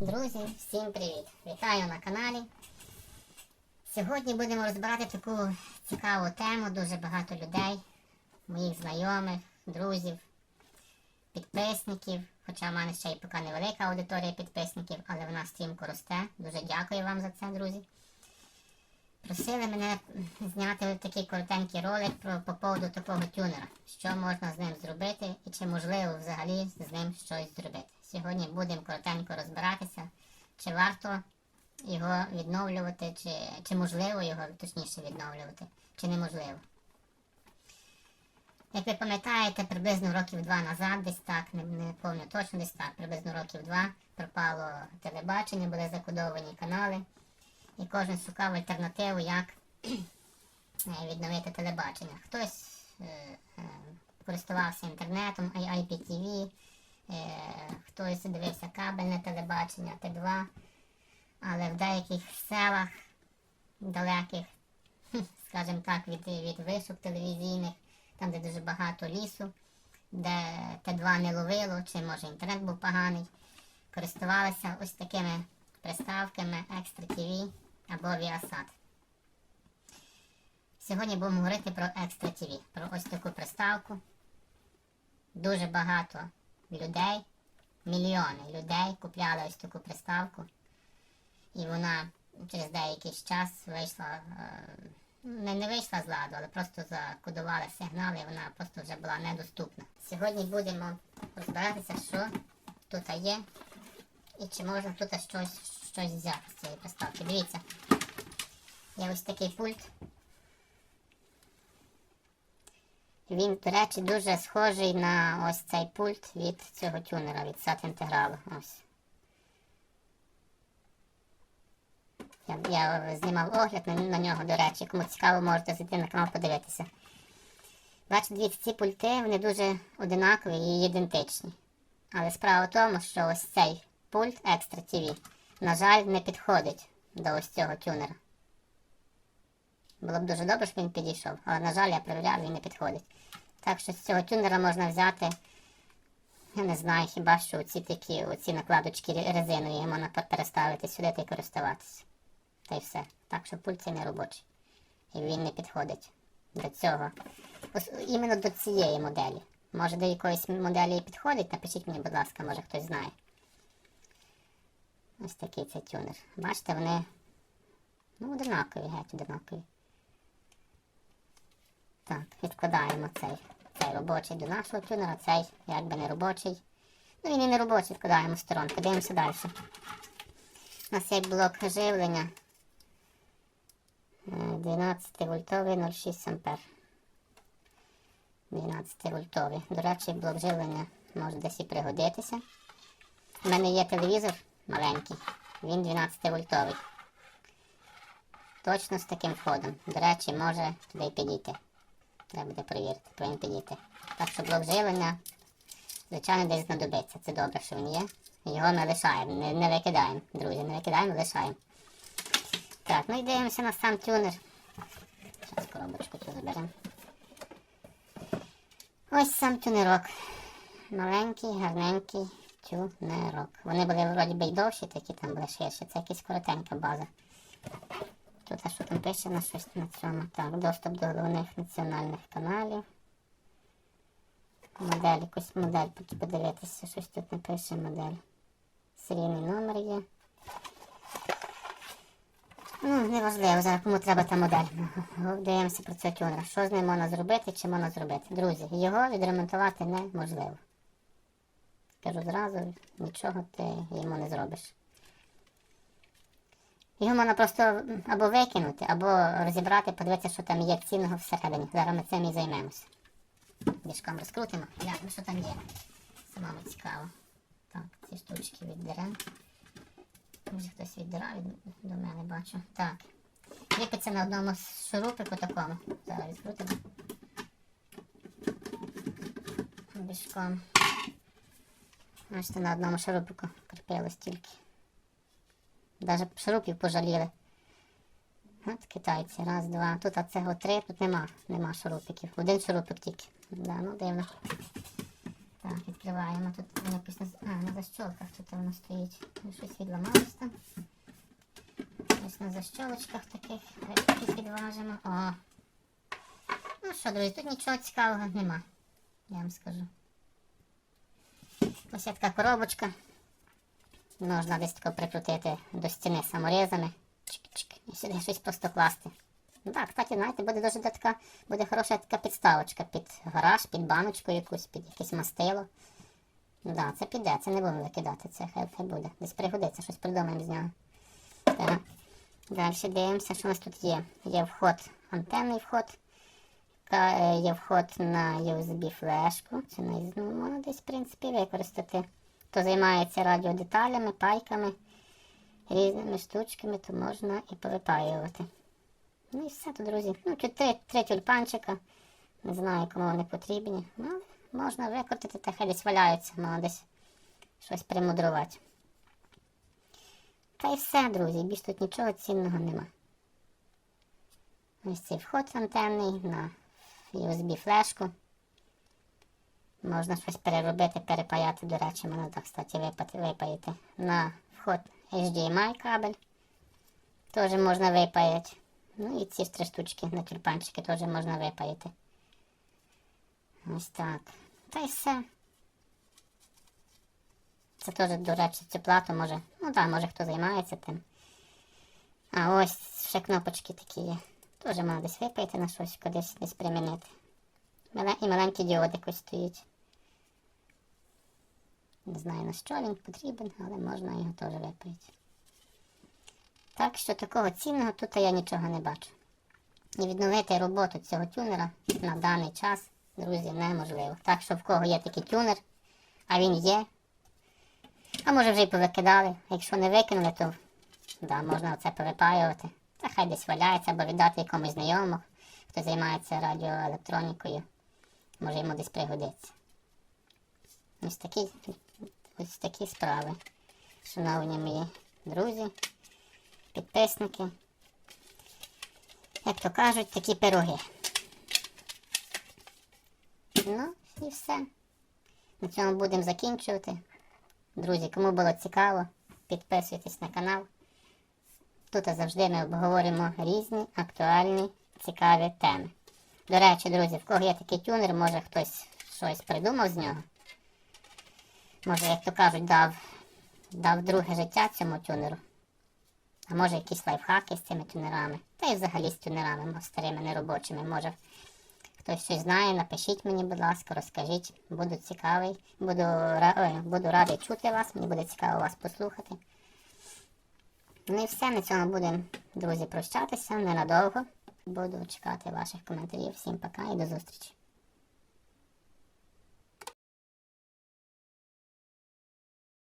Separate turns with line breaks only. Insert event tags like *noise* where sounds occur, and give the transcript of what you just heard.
Друзі, всім привіт! Вітаю на каналі. Сьогодні будемо розбирати таку цікаву тему. Дуже багато людей, моїх знайомих, друзів, підписників. Хоча в мене ще й поки невелика аудиторія підписників, але вона стрімко росте. Дуже дякую вам за це, друзі. Просили мене зняти такий коротенький ролик про, по поводу такого тюнера, що можна з ним зробити і чи можливо взагалі з ним щось зробити. Сьогодні будемо коротенько розбиратися, чи варто його відновлювати, чи, чи можливо його точніше відновлювати, чи неможливо. Як ви пам'ятаєте, приблизно років два назад, десь так, не, не пам'ятаю точно десь так, приблизно років два пропало телебачення, були закодовані канали, і кожен шукав альтернативу, як е, відновити телебачення. Хтось е, е, користувався інтернетом, IPTV, хтось дивився кабельне телебачення, Т2, але в деяких селах далеких, *laughs* скажімо так, від, від вишок телевізійних, там, де дуже багато лісу, де Т2 не ловило, чи може інтернет був поганий, користувалися ось такими приставками Extra TV або Viasat. Сьогодні будемо говорити про Extra TV, про ось таку приставку. Дуже багато людей, мільйони людей купляли ось таку приставку. І вона через деякий час вийшла, е, не, не вийшла з ладу, але просто закодували сигнали, і вона просто вже була недоступна. Сьогодні будемо розбиратися, що тут є і чи можна тут щось, щось взяти з цієї приставки. Дивіться, є ось такий пульт. Він, до речі, дуже схожий на ось цей пульт від цього тюнера, від SAT інтегралу. Ось. Я, я знімав огляд на, на нього, до речі. Кому цікаво, можете зайти на канал подивитися. Бачите, дивіться, ці пульти вони дуже одинакові і ідентичні. Але справа в тому, що ось цей пульт Extra TV, на жаль, не підходить до ось цього тюнера. Було б дуже добре, щоб він підійшов, але, на жаль, я перевіряв, він не підходить. Так що з цього тюнера можна взяти, я не знаю, хіба що оці такі оці накладочки резинові можна переставити сюди та й користуватися. Та й все. Так що пульт цей не робочий. І він не підходить до цього. Ось іменно до цієї моделі. Може до якоїсь моделі і підходить, напишіть мені, будь ласка, може хтось знає. Ось такий цей тюнер. Бачите, вони ну, одинакові, геть одинакові. Так, відкладаємо цей, цей робочий до нашого тюнера, цей якби не робочий. Ну він і не робочий, відкладаємо в сторонку. Дивимося далі. У нас є блок живлення. Е, 12 вольтовий 06 ампер. 12 вольтовий. До речі, блок живлення може десь і пригодитися. У мене є телевізор маленький, він 12 вольтовий. Точно з таким входом. До речі, може туди й підійти. Треба буде перевірити, повинен підійти. Так що блок живлення, звичайно, десь знадобиться. Це добре, що він є. Його ми лишаємо, не, не викидаємо, друзі, не викидаємо, лишаємо. Так, ну і дивимося на сам тюнер. Зараз коробочку цю заберемо. Ось сам тюнерок. Маленький, гарненький тюнерок. Вони були вроді би й довші, такі там були ширші. Це якась коротенька база. Тут а що там пише на щось на цьому. Так, доступ до головних національних каналів. Модель, якусь модель поки подивитися, щось тут не пише модель. Серійний номер є. Ну, неважливо, зараз кому треба та модель. Дивимося про цього тюнера. Що з ним можна зробити, чи можна зробити. Друзі, його відремонтувати неможливо. Скажу зразу, нічого ти йому не зробиш. Його можна просто або викинути, або розібрати, подивитися, що там є цінного всередині. Зараз ми цим і займемося. Дішком розкрутимо, глянемо, що там є. Самому цікаво. Так, ці штучки віддеремо. Може хтось віддирав від, до мене бачу. Так. Кріпиться на одному шурупику такому. Зараз відкрутимо. Бішком. Бачите, на одному шурупику кріпилось тільки. Навіть шурупів пожаліли. От китайці. Раз, два. Тут а цього три, тут нема. Нема шурупиків. Один шурупик тільки. Да, ну дивно. Так, відкриваємо. Тут воно якось на, а, на защолках тут воно стоїть. Ну, Щось відламалось там. Ось на защолочках таких якісь відважимо. О. Ну що, друзі, тут нічого цікавого нема. Я вам скажу. Ось така коробочка. Можна десь тако прикрутити до стіни саморізами. Чик-чик. І сюди щось просто класти. Ну Так, кстати, знаєте, буде дуже така, буде хороша така підставочка під гараж, під баночку якусь, під якесь мастило. Ну Да, це піде, це не будемо викидати, це хай, хай буде. Десь пригодиться, щось придумаємо з нього. Так. Далі дивимося, що у нас тут є. Є вход, антенний вход. Е, Є вход на USB флешку. Це не ну, можна десь, в принципі, використати. Хто займається радіодеталями, пайками, різними штучками, то можна і повипаювати. Ну і все тут, друзі. Ну, три, три тюльпанчика. Не знаю, кому вони потрібні. Ну, можна викрутити, та хай десь валяються, можна десь щось примудрувати. Та й все, друзі, більш тут нічого цінного нема. Ось цей вход антенний на USB флешку. Можна щось переробити, перепаяти, до речі, можна так, кстати, випаяти. На вход HDMI кабель. Теж можна випаяти. Ну і ці ж три штучки на тюльпанчики теж можна випаяти. Ось так. Та й все. Це теж, до речі, цю плату може. Ну так, може хто займається тим. А ось ще кнопочки такі є. Теж можна десь випаяти на щось, кудись десь примінити. І маленький діодик ось стоїть. Не знаю на що він потрібен, але можна його теж випаяти. Так що такого цінного тут я нічого не бачу. І відновити роботу цього тюнера на даний час, друзі, неможливо. Так що в кого є такий тюнер, а він є. А може вже й повикидали. Якщо не викинули, то да, можна оце повипаювати. Та хай десь валяється або віддати якомусь знайомому, хто займається радіоелектронікою. Може йому десь пригодиться. Ось такі, ось такі справи. Шановні мої друзі, підписники. Як то кажуть, такі пироги. Ну, і все. На цьому будемо закінчувати. Друзі, кому було цікаво, підписуйтесь на канал. Тут завжди ми обговорюємо різні актуальні цікаві теми. До речі, друзі, в кого є такий тюнер, може хтось щось придумав з нього. Може, як то кажуть, дав, дав друге життя цьому тюнеру. А може якісь лайфхаки з цими тюнерами. Та й взагалі з тюнерами мо- старими неробочими. Може хтось щось знає, напишіть мені, будь ласка, розкажіть. Буду цікавий. Буду, ой, буду радий чути вас, мені буде цікаво вас послухати. Ну і все, на цьому будемо, друзі, прощатися ненадовго. Буду чекати ваших коментарів. Всім пока і до зустрічі.